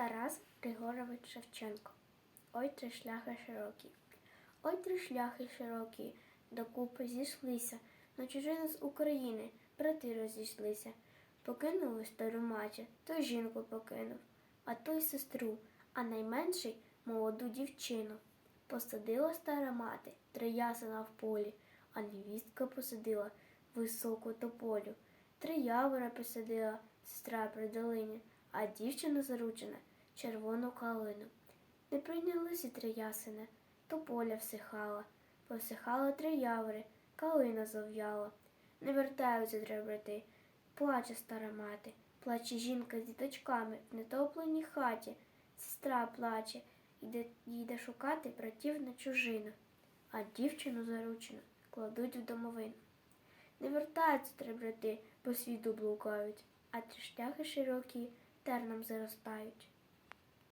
Тарас Григорович Шевченко. Ой три шляхи широкі. Ой три шляхи широкі, докупи зійшлися, на чужину з України брати розійшлися. Покинули стару матір, той жінку покинув, а той сестру, а найменший молоду дівчину. Посадила стара мати три ясена в полі, а невістка посадила високу тополю. Три явора посадила сестра при долині, а дівчина заручена червону калину. Не прийнялися три ясени, тополя всихала, посихала три явори, калина зав'яла. Не вертаються три брати, плаче стара мати, плаче жінка з діточками в нетопленій хаті, сестра плаче, йде, їде шукати братів на чужину, а дівчину заручену кладуть в домовину. Не вертаються три брати, по світу блукають, а три шляхи широкі терном заростають.